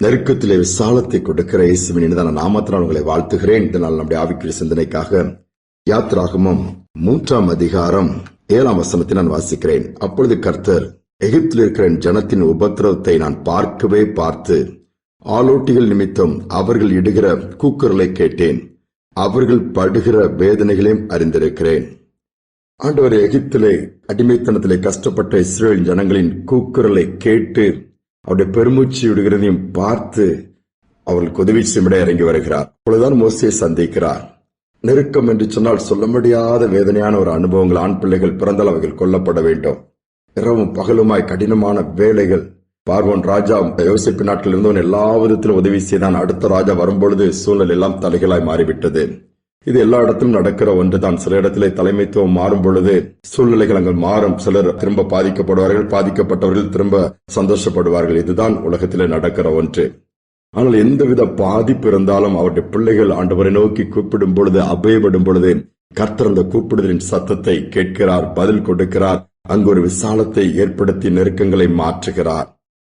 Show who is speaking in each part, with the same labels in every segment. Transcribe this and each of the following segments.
Speaker 1: நெருக்கத்திலே விசாலத்தை கொடுக்கிற இயேசுவின் இனிதான நாமத்தினால் உங்களை வாழ்த்துகிறேன். இதனால் நம்முடைய ஆவிக்குரிய சிந்தனைக்காக யாத்ராகமம் மூன்றாம் அதிகாரம் ஏழாம் வசனத்தை நான் வாசிக்கிறேன். அப்பொழுது கர்த்தர் எகிப்தில் இருக்கிற என் ஜனத்தின் உபத்திரவத்தை நான் பார்க்கவே பார்த்து ஆலோட்டிகள் நிமித்தம் அவர்கள் இடுகிற கூக்குரலை கேட்டேன். அவர்கள் படுகிற வேதனைகளையும் அறிந்திருக்கிறேன். ஆண்டவர் எகிப்திலே அடிமைத்தனத்திலே கஷ்டப்பட்ட இஸ்ரேல் ஜனங்களின் கூக்குரலை கேட்டு அவருடைய பெருமூச்சு விடுகிறதையும் பார்த்து அவர்களுக்கு உதவி செய்ய இறங்கி வருகிறார். அப்பொழுதுதான் மோசியை சந்திக்கிறார். நெருக்கம் என்று சொன்னால் சொல்ல முடியாத வேதனையான ஒரு அனுபவங்கள் ஆண் பிள்ளைகள் பிறந்தால் அவர்கள் கொல்லப்பட வேண்டும். இரவும் பகலுமாய் கடினமான வேலைகள் பார்வோன் ராஜா யோசிப்பு நாட்கள் இருந்தவன் எல்லா விதத்திலும் உதவி செய்தான். அடுத்த ராஜா வரும்பொழுது சூழல் எல்லாம் தலைகளாய் மாறிவிட்டது. இது எல்லா இடத்திலும் நடக்கிற ஒன்றுதான். சில இடத்திலே தலைமைத்துவம் மாறும் பொழுது சூழ்நிலைகள் அங்கே மாறும். சிலர் திரும்ப பாதிக்கப்படுவார்கள் பாதிக்கப்பட்டவர்கள் திரும்ப சந்தோஷப்படுவார்கள். இதுதான் உலகத்திலே நடக்கிற ஒன்று. ஆனால் எந்தவித பாதிப்பு இருந்தாலும் அவருடைய பிள்ளைகள் ஆண்டவரை நோக்கி கூப்பிடும் பொழுது அபயப்படும் பொழுது கர்த்தர் அந்த கூப்பிடுதலின் சத்தத்தை கேட்கிறார் பதில் கொடுக்கிறார். அங்கு ஒரு விசாலத்தை ஏற்படுத்தி நெருக்கங்களை மாற்றுகிறார்.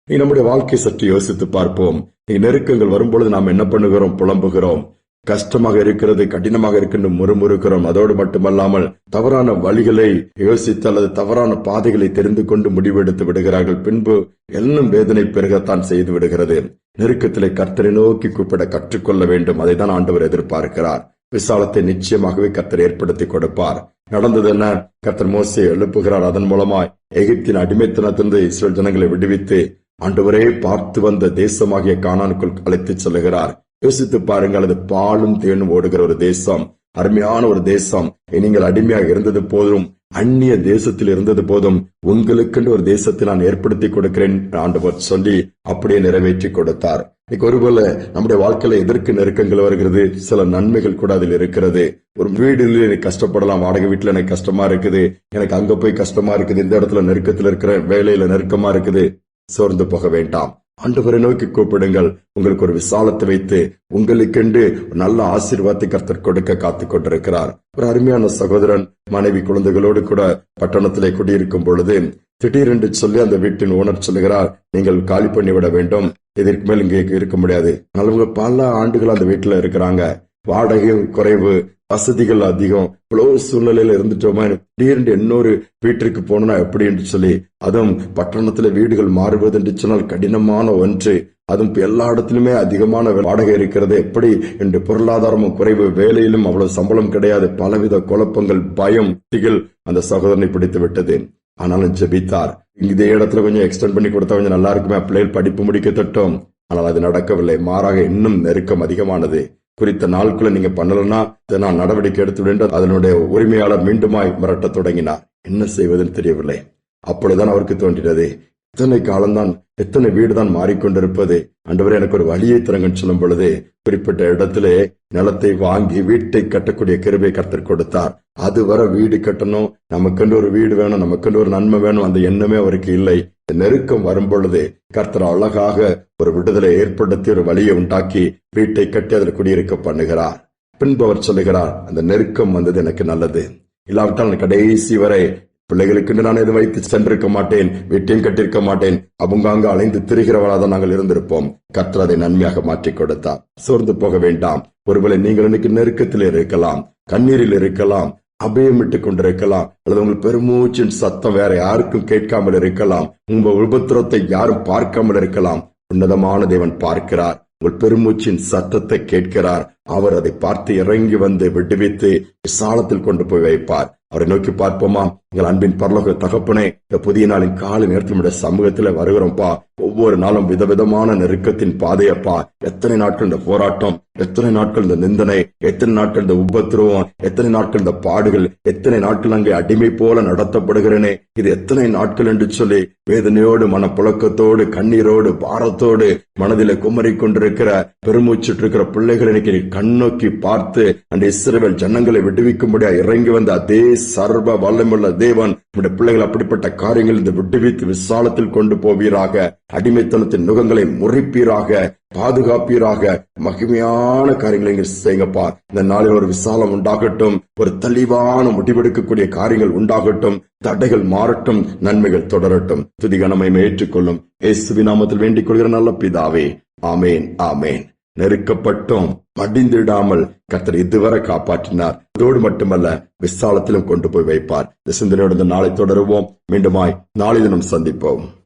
Speaker 1: நீ நம்முடைய வாழ்க்கை சற்று யோசித்து பார்ப்போம். நீ நெருக்கங்கள் வரும்பொழுது நாம் என்ன பண்ணுகிறோம்? புலம்புகிறோம். கஷ்டமாக இருக்கிறது கடினமாக இருக்கின்ற முறுமுறுக்கிறோம். அதோடு மட்டுமல்லாமல் தவறான வழிகளை யோசித்து அல்லது தவறான பாதைகளை தெரிந்து கொண்டு முடிவெடுத்து விடுகிறார்கள். பின்பு எல்லாம் வேதனை பெருகத்தான் செய்து விடுகிறது. நெருக்கத்திலே கர்த்தரை நோக்கி கூப்பிட கற்றுக்கொள்ள வேண்டும். அதை தான் ஆண்டவர் எதிர்பார்க்கிறார். விசாலத்தை நிச்சயமாகவே கர்த்தர் ஏற்படுத்தி கொடுப்பார். நடந்தது என்ன? கர்த்தர் மோசையை எழுப்புகிறார். அதன் மூலமாய் எகிப்தின் அடிமைத்தனத்திலிருந்து இஸ்ரேல் ஜனங்களை விடுவித்து ஆண்டவரே பார்த்து வந்த தேசமாகிய காணானுக்குள் அழைத்துச் செல்கிறார் யோசித்து பாருங்கள் அது பாலும் தேனும் ஓடுகிற ஒரு தேசம் அருமையான ஒரு தேசம். நீங்கள் அடிமையாக இருந்தது போதும் அந்நிய தேசத்தில் இருந்தது போதும். உங்களுக்கென்று ஒரு தேசத்தை நான் ஏற்படுத்தி கொடுக்கிறேன் ஆண்டவர் சொல்லி அப்படியே நிறைவேற்றி கொடுத்தார். இன்னைக்கு ஒருபோல நம்முடைய வாழ்க்கையில எதற்கு நெருக்கங்கள் வருகிறது? சில நன்மைகள் கூட அதில் இருக்கிறது. ஒரு வீடுல எனக்கு கஷ்டப்படலாம் வாடகை வீட்டுல எனக்கு கஷ்டமா இருக்குது. எனக்கு அங்க போய் கஷ்டமா இருக்குது இந்த இடத்துல நெருக்கத்துல இருக்கிற வேலையில நெருக்கமா இருக்குது. சோர்ந்து போக வேண்டாம். ஆண்டவரை நோக்கி கூப்பிடுங்கள். உங்களுக்கு ஒரு விசாலத்தை வைத்து உங்களுக்கென்று நல்ல ஆசீர்வாதத்தை கர்த்தர் கொடுக்க காத்துக் கொண்டிருக்கிறார். ஒரு அருமையான சகோதரன் மனைவி குழந்தைகளோடு கூட பட்டணத்திலே குடியிருக்கும் பொழுது திடீரென்று சொல்லி அந்த வீட்டின் ஓனர் சொல்லுகிறார் நீங்கள் காலி பண்ணி விட வேண்டும். இதற்கு மேல் இங்கே இருக்க முடியாது. அவங்க பல ஆண்டுகள் அந்த வீட்டுல இருக்கிறாங்க. வாடகையும் குறைவு. வசதிகள் அதிகம். இவ்வளவு சூழ்நிலையில இருந்துட்டோமா? திடீர்னு இன்னொரு வீட்டிற்கு போனா எப்படி என்று சொல்லி அதுவும் பட்டணத்துல வீடுகள் மாறுவது என்று சொன்னால் கடினமான ஒன்று. அதுவும் எல்லா இடத்திலுமே அதிகமான வாடகை இருக்கிறது. எப்படி? என்று பொருளாதாரமும் குறைவு வேலையிலும் அவ்வளவு சம்பளம் கிடையாது. பலவித குழப்பங்கள் பயம் திகில் அந்த சகோதரனை பிடித்து விட்டது. ஆனாலும் ஜெபித்தார். இதே இடத்துல கொஞ்சம் எக்ஸ்டெண்ட் பண்ணி கொடுத்தா கொஞ்சம் நல்லா இருக்குமே. பிள்ளைகள் படிப்பு முடிக்க தட்டோம். ஆனால் அது நடக்கவில்லை. மாறாக இன்னும் நெருக்கம் அதிகமானது. குறித்த நாளுக்குள்ள நீங்க பண்ணலன்னா நான் நடவடிக்கை எடுத்து அதனுடைய உரிமையாளர் மீண்டுமாய் மிரட்டத் தொடங்கினார். என்ன செய்வதுன்னு தெரியவில்லை. அப்பொழுதுதான் அவருக்கு தோன்றினது. இத்தனை காலம்தான் எத்தனை வீடுதான் மாறிக்கொண்டிருப்பது. அண்டவரே எனக்கு ஒரு வழியை திறங்கன்னு சொல்லும் பொழுது குறிப்பிட்ட இடத்திலே நிலத்தை வாங்கி வீட்டை கட்டக்கூடிய கிருபை கர்த்தர் கொடுத்தார். அது வர வீடு கட்டணும். நமக்கென்று ஒரு வீடு வேணும் நமக்கென்று ஒரு நன்மை வேணும் அந்த எண்ணமே அவருக்கு இல்லை. நெருக்கம் வரும்பொழுது கர்த்தர் அழகாக ஒரு விடுதலை ஏற்படுத்தி ஒரு வழியை உண்டாக்கி வீட்டை கட்டி அதில் குடியிருக்க பண்ணுகிறார். பின்பு அவர் சொல்லுகிறார் அந்த நெருக்கம் வந்தது எனக்கு நல்லது. இல்லாவிட்டால் கடைசி வரை பிள்ளைகளுக்கு நான் எதுவும் வைத்து சென்றிருக்க மாட்டேன் வீட்டையும் கட்டிருக்க மாட்டேன். அவங்காங்க அலைந்து திரிகிறவனாக நாங்கள் இருந்திருப்போம். கர்த்தர் அதை நன்மையாக மாற்றி கொடுத்தார். சோர்ந்து போக வேண்டாம். ஒருவேளை நீங்கள் இன்னைக்கு நெருக்கத்தில் இருக்கலாம் கண்ணீரில் இருக்கலாம் அபயமிட்டுக் கொண்டிருக்கலாம். அல்லது உங்கள் பெருமூச்சின் சத்தம் வேற யாருக்கும் கேட்காமல் இருக்கலாம். உங்கள் உபத்திரத்தை யாரும் பார்க்காமல் இருக்கலாம். உன்னதமான தேவன் பார்க்கிறார். உங்கள் பெருமூச்சின் சத்தத்தை கேட்கிறார். அவர் அதை பார்த்து இறங்கி வந்து விடுவித்து விசாலத்தில் கொண்டு போய் வைப்பார். அவரை நோக்கி பார்ப்போமா? எங்கள் அன்பின் பரலோக தகப்பனே இந்த புதிய நாளின் காலை நேரத்தில் சமூகத்துல வருகிறோம்ப்பா ஒவ்வொரு நாளும் விதவிதமான நெருக்கத்தின் பாதையப்பா எத்தனை நாட்கள் இந்த போராட்டம் எத்தனை நாட்கள் இந்த நிந்தனை எத்தனை நாட்கள் இந்த உபத்திரவம் எத்தனை நாட்கள் இந்த பாடுகள் எத்தனை நாட்கள் அங்கே அடிமை போல நடத்தப்படுகிறேனே. இது எத்தனை நாட்கள் என்று சொல்லி வேதனையோடு மனப்புழக்கத்தோடு கண்ணீரோடு பாரத்தோடு மனதில குமரி கொண்டிருக்கிற பெருமூச்சிட்டு இருக்கிற பிள்ளைகள் இன்னைக்கு கண்ணோக்கி பார்த்து அந்த இஸ்ரவேல் ஜனங்களை விடுவிக்கும்படியா இறங்கி வந்த அதே சர்வ வல்லமுள்ள தேவன் நம்முடைய பிள்ளைகள் அப்படிப்பட்ட காரியங்கள் இந்த விடுவித்து விசாலத்தில் கொண்டு போவீராக. அடிமைத்தனத்தின் நுகங்களை முறிப்பீராக பாதுகாப்பீராக. மகிமையான காரியங்களை இங்க செய்யுங்கப்பா இந்த நாளில் ஒரு விசாலம் உண்டாகட்டும். ஒரு தெளிவான முடிவெடுக்கக்கூடிய காரியங்கள் உண்டாகட்டும். தடைகள் மாறட்டும். நன்மைகள் தொடரட்டும். துதி ஏற்றுக்கொள்ளும். இயேசு நாமத்தில் வேண்டிக் கொள்கிற நல்ல பிதாவே. ஆமேன் ஆமேன். நெருக்கப்பட்டோம். மடிந்திடாமல் கர்த்தர் இதுவரை காப்பாற்றினார். அதோடு மட்டுமல்ல விசாலத்திலும் கொண்டு போய் வைப்பார். இந்த சிந்தனையோடு இந்த நாளை தொடருவோம். மீண்டுமாய் நாளை தினம் சந்திப்போம்.